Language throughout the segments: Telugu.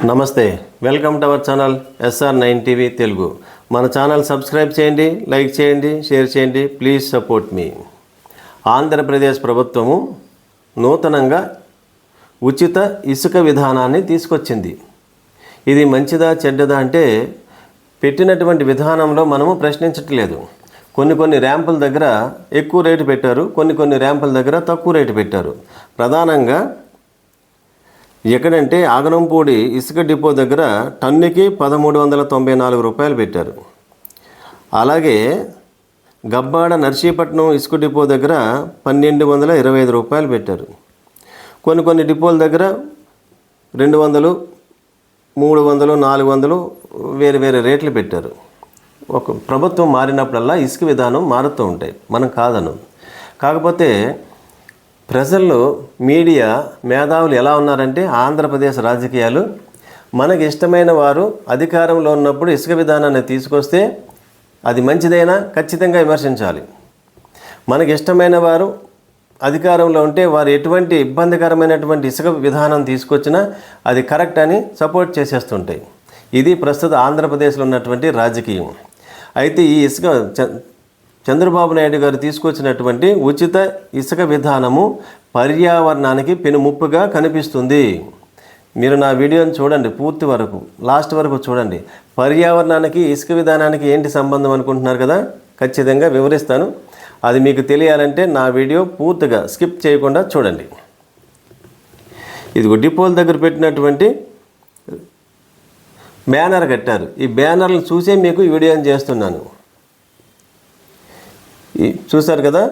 నమస్తే welcome to our channel SR nine TV Telugu. మన ఛానల్ సబ్స్క్రైబ్ చేయండి లైక్ చేయండి షేర్ చేయండి ప్లీజ్ సపోర్ట్ మీ. ఆంధ్రప్రదేశ్ ప్రభుత్వము నూతనంగా ఉచిత ఇసుక విధానాన్ని తీసుకొచ్చింది. ఇది మంచిదా చెడ్డదా అంటే పెట్టినటువంటి విధానంలో మనము ప్రశ్నించట్లేదు. కొన్ని కొన్ని ర్యాంపుల దగ్గర ఎక్కువ రేటు పెట్టారు కొన్ని కొన్ని ర్యాంపుల దగ్గర తక్కువ రేటు పెట్టారు. ప్రధానంగా ఎక్కడంటే ఆగనంపూడి ఇసుక డిపో దగ్గర టన్నుకి పదమూడు వందల తొంభై నాలుగు రూపాయలు పెట్టారు. అలాగే గబ్బాడ నర్సీపట్నం ఇసుక డిపో దగ్గర పన్నెండు వందల ఇరవై ఐదు రూపాయలు పెట్టారు. కొన్ని కొన్ని డిపోల దగ్గర రెండు వందలు మూడు వందలు నాలుగు వందలు వేరు వేరే రేట్లు పెట్టారు. ఒక ప్రభుత్వం మారినప్పుడల్లా ఇసుక విధానం మారుతూ ఉంటాయి. మనం కాదను. కాకపోతే ప్రజల్లో మీడియా మేధావులు ఎలా ఉన్నారంటే ఆంధ్రప్రదేశ్ రాజకీయాలు. మనకి ఇష్టమైన వారు అధికారంలో ఉన్నప్పుడు ఇసుక విధానాన్ని తీసుకొస్తే అది మంచిదైనా ఖచ్చితంగా విమర్శించాలి. మనకి ఇష్టమైన వారు అధికారంలో ఉంటే వారు ఎటువంటి ఇబ్బందికరమైనటువంటి ఇసుక విధానం తీసుకొచ్చినా అది కరెక్ట్ అని సపోర్ట్ చేసేస్తుంటాయి. ఇది ప్రస్తుత ఆంధ్రప్రదేశ్లో ఉన్నటువంటి రాజకీయం. అయితే ఈ ఇసుక చ- చంద్రబాబు నాయుడు గారు తీసుకొచ్చినటువంటి ఉచిత ఇసుక విధానము పర్యావరణానికి పెనుముప్పుగా కనిపిస్తుంది. మీరు నా వీడియోని చూడండి పూర్తి వరకు లాస్ట్ వరకు చూడండి. పర్యావరణానికి ఇసుక విధానానికి ఏంటి సంబంధం అనుకుంటున్నారు కదా? ఖచ్చితంగా వివరిస్తాను. అది మీకు తెలియాలంటే నా వీడియో పూర్తిగా స్కిప్ చేయకుండా చూడండి. ఇది డిపోల దగ్గర పెట్టినటువంటి బ్యానర్ కట్టారు. ఈ బ్యానర్లు చూసే మీకు ఈ వీడియోని చేస్తున్నాను. చూశారు కదా?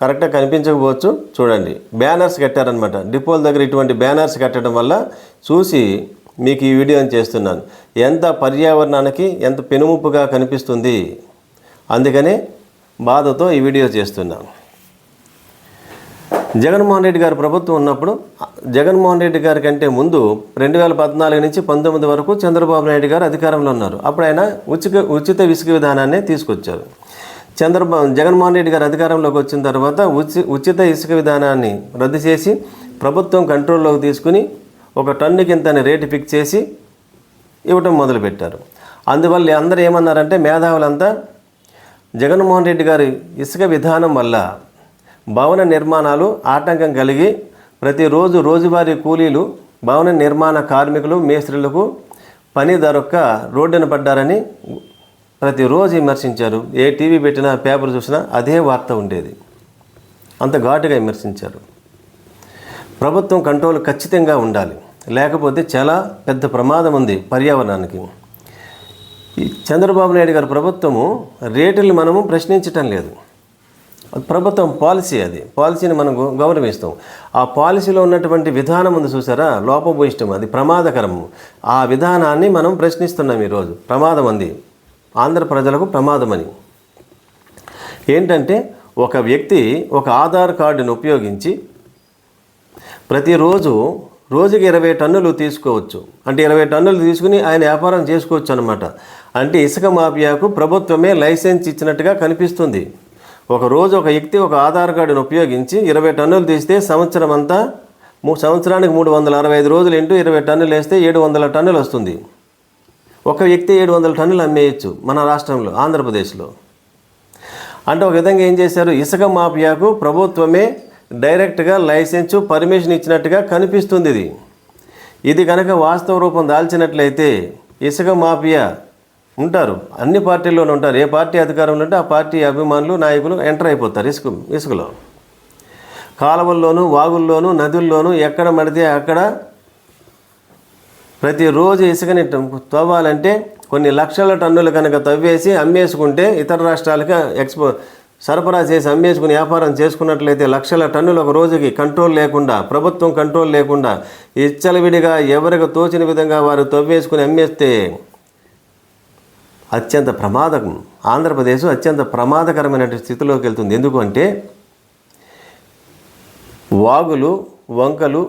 కరెక్ట్గా కనిపించకపోవచ్చు. చూడండి. బ్యానర్స్ కట్టారనమాట డిపోల దగ్గర ఇటువంటి బ్యానర్స్ కట్టడం వల్ల చూసి మీకు ఈ వీడియోని చేస్తున్నాను. ఎంత పర్యావరణానికి ఎంత పెనుముప్పుగా కనిపిస్తుంది. అందుకనే బాధతో ఈ వీడియో చేస్తున్నాను జగన్మోహన్ రెడ్డి గారు ప్రభుత్వం ఉన్నప్పుడు జగన్మోహన్ రెడ్డి గారి కంటే ముందు రెండు వేల పద్నాలుగు నుంచి పంతొమ్మిది వరకు చంద్రబాబు నాయుడు గారు అధికారంలో ఉన్నారు. అప్పుడు ఆయన ఉచిత ఉచిత ఇసుక విధానాన్ని తీసుకొచ్చారు. చంద్రబాబు జగన్మోహన్ రెడ్డి గారు అధికారంలోకి వచ్చిన తర్వాత ఉచి ఉచిత ఇసుక విధానాన్ని రద్దు చేసి ప్రభుత్వం కంట్రోల్లోకి తీసుకుని ఒక టన్నుకి ఇంతని రేటు ఫిక్స్ చేసి ఇవ్వటం మొదలుపెట్టారు. అందువల్ల అందరూ ఏమన్నారంటే మేధావులంతా జగన్మోహన్ రెడ్డి గారి ఇసుక విధానం వల్ల భవన నిర్మాణాలు ఆటంకం కలిగి ప్రతిరోజు రోజువారీ కూలీలు భవన నిర్మాణ కార్మికులు మేస్త్రులకు పని దొరక్క రోడ్డున పడ్డారని ప్రతిరోజు విమర్శించారు. ఏ టీవీ పెట్టినా పేపర్ చూసినా అదే వార్త ఉండేది. అంత ఘాటుగా విమర్శించారు. ప్రభుత్వం కంట్రోల్ ఖచ్చితంగా ఉండాలి. లేకపోతే చాలా పెద్ద ప్రమాదం ఉంది పర్యావరణానికి. ఈ చంద్రబాబు నాయుడు గారి ప్రభుత్వము రేటులు మనము ప్రశ్నించటం లేదు. ప్రభుత్వం పాలసీ అది. పాలసీని మనం గౌరవిస్తాం. ఆ పాలసీలో ఉన్నటువంటి విధానం ఉంది చూసారా? లోపభూయిష్టం అది. ప్రమాదకరము. ఆ విధానాన్ని మనం ప్రశ్నిస్తున్నాం ఈరోజు. ప్రమాదం అంది ఆంధ్ర ప్రజలకు ప్రమాదమని. ఏంటంటే ఒక వ్యక్తి ఒక ఆధార్ కార్డును ఉపయోగించి ప్రతిరోజు రోజుకి ఇరవై టన్నులు తీసుకోవచ్చు. అంటే ఇరవై టన్నులు తీసుకుని ఆయన వ్యాపారం చేసుకోవచ్చు అనమాట అంటే ఇసుక మాఫియాకు ప్రభుత్వమే లైసెన్స్ ఇచ్చినట్టుగా కనిపిస్తుంది. ఒక రోజు ఒక వ్యక్తి ఒక ఆధార్ కార్డును ఉపయోగించి ఇరవై టన్నులు తీస్తే సంవత్సరం అంతా సంవత్సరానికి మూడు వందల అరవై ఐదు రోజులు ఇంటూ ఇరవై టన్నులు వేస్తే ఏడు వందల టన్నులు వస్తుంది. ఒక వ్యక్తి ఏడు వందల టన్నులు అమ్మేయచ్చు మన రాష్ట్రంలో ఆంధ్రప్రదేశ్లో. అంటే ఒక విధంగా ఏం చేశారు? ఇసుక మాఫియాకు ప్రభుత్వమే డైరెక్ట్గా లైసెన్సు పర్మిషన్ ఇచ్చినట్టుగా కనిపిస్తుంది ఇది. ఇది కనుక వాస్తవ రూపం దాల్చినట్లయితే ఇసుక మాఫియా ఉంటారు. అన్ని పార్టీల్లోనూ ఉంటారు. ఏ పార్టీ అధికారంలో ఉంటే ఆ పార్టీ అభిమానులు నాయకులు ఎంటర్ అయిపోతారు ఇసుక ఇసుకలో. కాలువల్లోనూ వాగుల్లోనూ నదుల్లోనూ ఎక్కడ మడితే అక్కడ ప్రతిరోజు ఇసుకని తవ్వాలంటే కొన్ని లక్షల టన్నులు కనుక తవ్వేసి అమ్మేసుకుంటే ఇతర రాష్ట్రాలకు ఎక్స్పో సరఫరా చేసి అమ్మేసుకుని వ్యాపారం చేసుకున్నట్లయితే లక్షల టన్నులు ఒక రోజుకి కంట్రోల్ లేకుండా ప్రభుత్వం కంట్రోల్ లేకుండా ఇచ్చలవిడిగా ఎవరికి తోచిన విధంగా వారు తవ్వేసుకుని అమ్మేస్తే అత్యంత ప్రమాదకం. ఆంధ్రప్రదేశ్ అత్యంత ప్రమాదకరమైన స్థితిలోకి వెళ్తుంది. ఎందుకు అంటే వాగులు వంకలు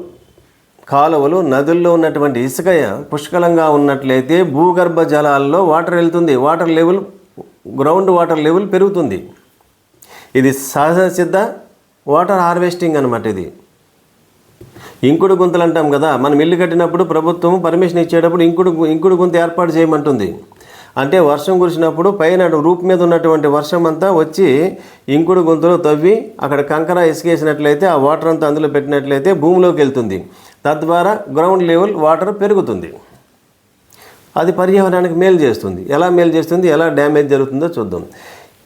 కాలువలు నదుల్లో ఉన్నటువంటి ఇసుక పుష్కలంగా ఉన్నట్లయితే భూగర్భ జలాల్లో వాటర్ వెళ్తుంది. Water level ground water level పెరుగుతుంది. ఇది సహజ సిద్ధ వాటర్ హార్వెస్టింగ్ అనమాట ఇది. ఇంకుడు గుంతలు అంటాం కదా మనం ఇల్లు కట్టినప్పుడు ప్రభుత్వం పర్మిషన్ ఇచ్చేటప్పుడు ఇంకుడు ఇంకుడు గుంత ఏర్పాటు చేయమంటుంది. అంటే వర్షం కురిసినప్పుడు పైన రూప్ మీద ఉన్నటువంటి వర్షం అంతా వచ్చి ఇంకుడు గుంతలో తవ్వి అక్కడ కంకర ఇసుకేసినట్లయితే ఆ వాటర్ అంతా అందులో పెట్టినట్లయితే భూమిలోకి వెళ్తుంది. తద్వారా గ్రౌండ్ లెవెల్ వాటర్ పెరుగుతుంది. అది పర్యావరణానికి మేలు చేస్తుంది. ఎలా మేలు చేస్తుంది? ఎలా డ్యామేజ్ జరుగుతుందో చూద్దాం.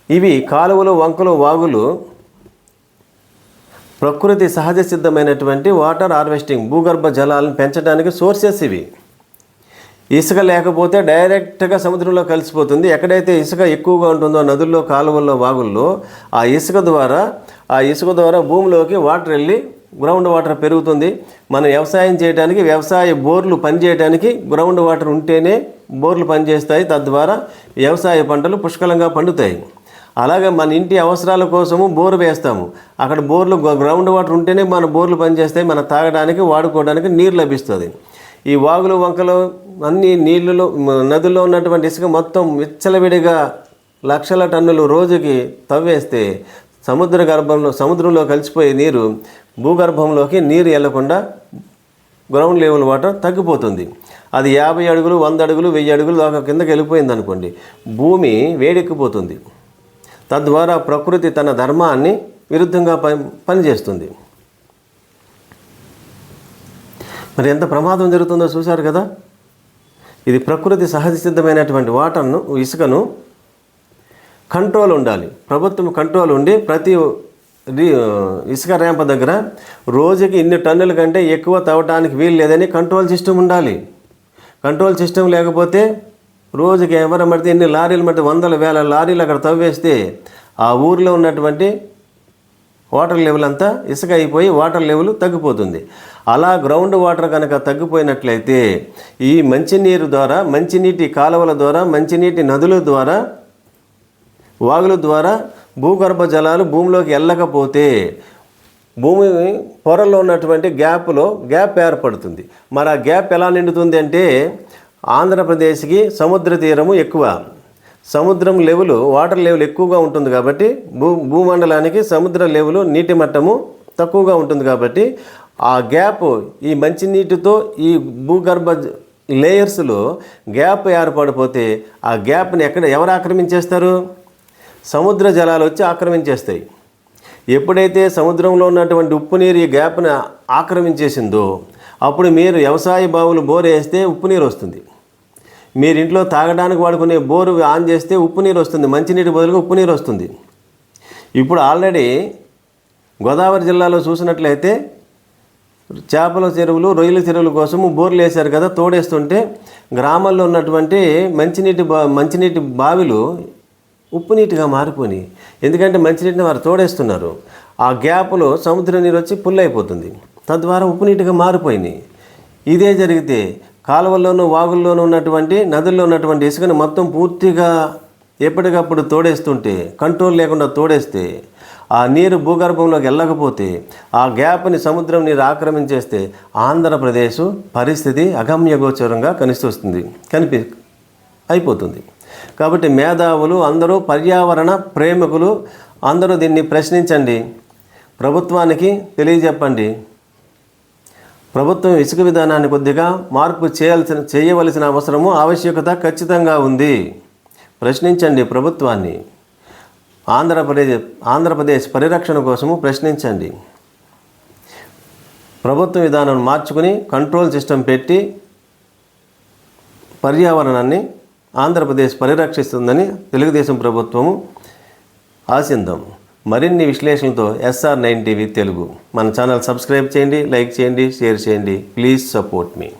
ఇవి కాలువలు వంకలు వాగులు ప్రకృతి సహజ సిద్ధమైనటువంటి వాటర్ హార్వెస్టింగ్ భూగర్భ జలాలను పెంచడానికి సోర్సెస్ ఇవి. ఇసుక లేకపోతే డైరెక్ట్గా సముద్రంలో కలిసిపోతుంది. ఎక్కడైతే ఇసుక ఎక్కువగా ఉంటుందో నదుల్లో కాలువల్లో వాగుల్లో ఆ ఇసుక ద్వారా ఆ ఇసుక ద్వారా భూమిలోకి వాటర్ వెళ్ళి గ్రౌండ్ వాటర్ పెరుగుతుంది. మనం వ్యవసాయం చేయడానికి వ్యవసాయ బోర్లు పనిచేయడానికి గ్రౌండ్ వాటర్ ఉంటేనే బోర్లు పనిచేస్తాయి. తద్వారా వ్యవసాయ పంటలు పుష్కలంగా పండుతాయి. అలాగే మన ఇంటి అవసరాల కోసము బోరు వేస్తాము. అక్కడ బోర్లు గ్రౌండ్ వాటర్ ఉంటేనే మన బోర్లు పనిచేస్తాయి. మన తాగడానికి వాడుకోవడానికి నీరు లభిస్తుంది. ఈ వాగులు వంకలు అన్ని నీళ్ళలో నదుల్లో ఉన్నటువంటి ఇసుక మొత్తం విచ్చలవిడిగా లక్షల టన్నులు రోజుకి తవ్వేస్తే సముద్ర గర్భంలో సముద్రంలో కలిసిపోయే నీరు భూగర్భంలోకి నీరు వెళ్ళకుండా గ్రౌండ్ లెవెల్ వాటర్ తగ్గిపోతుంది. అది యాభై అడుగులు వంద అడుగులు వెయ్యి అడుగులు దాకా కిందకి వెళ్ళిపోయింది అనుకోండి భూమి వేడెక్కిపోతుంది. తద్వారా ప్రకృతి తన ధర్మాన్ని విరుద్ధంగా పని పనిచేస్తుంది. మరి ఎంత ప్రమాదం జరుగుతుందో చూశారు కదా? ఇది ప్రకృతి సహజ సిద్ధమైనటువంటి వాటర్ను ఇసుకను కంట్రోల్ ఉండాలి. ప్రభుత్వం కంట్రోల్ ఉండి ప్రతి ఇసుక ర్యాంప్ దగ్గర రోజుకి ఇన్ని టన్నుల కంటే ఎక్కువ తవ్వటానికి వీలు లేదని కంట్రోల్ సిస్టమ్ ఉండాలి. కంట్రోల్ సిస్టమ్ లేకపోతే రోజుకి ఎవరు పడితే ఇన్ని లారీలు పడితే వందల వేల లారీలు అక్కడ తవ్వేస్తే ఆ ఊరిలో ఉన్నటువంటి వాటర్ లెవెల్ అంతా ఇసుక అయిపోయి వాటర్ లెవెల్ తగ్గిపోతుంది. అలా గ్రౌండ్ వాటర్ కనుక తగ్గిపోయినట్లయితే ఈ మంచినీరు ద్వారా మంచినీటి కాలువల ద్వారా మంచినీటి నదుల ద్వారా వాగుల ద్వారా భూగర్భ జలాలు భూమిలోకి వెళ్ళకపోతే భూమి పొరల్లో ఉన్నటువంటి గ్యాప్లో గ్యాప్ ఏర్పడుతుంది. మరి ఆ గ్యాప్ ఎలా నిండుతుంది అంటే ఆంధ్రప్రదేశ్కి సముద్ర తీరము ఎక్కువ. సముద్రం లెవెలు వాటర్ లెవెల్ ఎక్కువగా ఉంటుంది కాబట్టి భూ భూమండలానికి సముద్ర లెవెలు నీటి మట్టము తక్కువగా ఉంటుంది కాబట్టి ఆ గ్యాప్ ఈ మంచినీటితో ఈ భూగర్భ లేయర్స్లో గ్యాప్ ఏర్పడిపోతే ఆ గ్యాప్ని ఎక్కడ ఎవరు ఆక్రమించేస్తారు? సముద్ర జలాలు వచ్చి ఆక్రమించేస్తాయి. ఎప్పుడైతే సముద్రంలో ఉన్నటువంటి ఉప్పు నీరు ఈ గ్యాప్ను ఆక్రమించేసిందో అప్పుడు మీరు వ్యవసాయ బావులు బోర్ వేస్తే ఉప్పు నీరు వస్తుంది. మీరు ఇంట్లో తాగడానికి వాడుకునే బోరు ఆన్ చేస్తే ఉప్పు నీరు వస్తుంది. మంచినీటి బదులుగా ఉప్పు నీరు వస్తుంది. ఇప్పుడు ఆల్రెడీ గోదావరి జిల్లాలో చూసినట్లయితే చేపల చెరువులు రొయ్యల చెరువుల కోసము బోర్లు వేశారు కదా తోడేస్తుంటే గ్రామాల్లో ఉన్నటువంటి మంచినీటి బా మంచినీటి బావిలు ఉప్పు నీటిగా మారిపోయి ఎందుకంటే మంచినీటిని వారు తోడేస్తున్నారు. ఆ గ్యాప్లో సముద్ర నీరు వచ్చి పుల్లైపోతుంది. తద్వారా ఉప్పు నీటిగా మారిపోయినాయి ఇదే జరిగితే కాలువల్లోనూ వాగుల్లోనూ ఉన్నటువంటి నదుల్లో ఉన్నటువంటి ఇసుకను మొత్తం పూర్తిగా ఎప్పటికప్పుడు తోడేస్తుంటే కంట్రోల్ లేకుండా తోడేస్తే ఆ నీరు భూగర్భంలోకి వెళ్ళకపోతే ఆ గ్యాప్ని సముద్రం నీరు ఆక్రమించేస్తే ఆంధ్రప్రదేశ్ పరిస్థితి అగమ్యగోచరంగా కనిపిస్తుంది. కనిపి అయిపోతుంది. కాబట్టి మేధావులు అందరూ పర్యావరణ ప్రేమికులు అందరూ దీన్ని ప్రశ్నించండి. ప్రభుత్వానికి తెలియజెప్పండి. ప్రభుత్వం ఇసుక విధానాన్ని కొద్దిగా మార్పు చేయాల్సిన చేయవలసిన అవసరము ఆవశ్యకత ఖచ్చితంగా ఉంది. ప్రశ్నించండి ప్రభుత్వాన్ని. ఆంధ్రప్రదేశ్ ఆంధ్రప్రదేశ్ పరిరక్షణ కోసము ప్రశ్నించండి. ప్రభుత్వ విధానం మార్చుకుని కంట్రోల్ సిస్టమ్ పెట్టి పర్యావరణాన్ని ఆంధ్రప్రదేశ్ పరిరక్షిస్తుందని తెలుగుదేశం ప్రభుత్వము ఆశిందాం. మరిన్ని విశ్లేషణలతో ఎస్ఆర్ నైన్ టీవీ తెలుగు. మన ఛానల్ సబ్స్క్రైబ్ చేయండి లైక్ చేయండి షేర్ చేయండి. Please support me.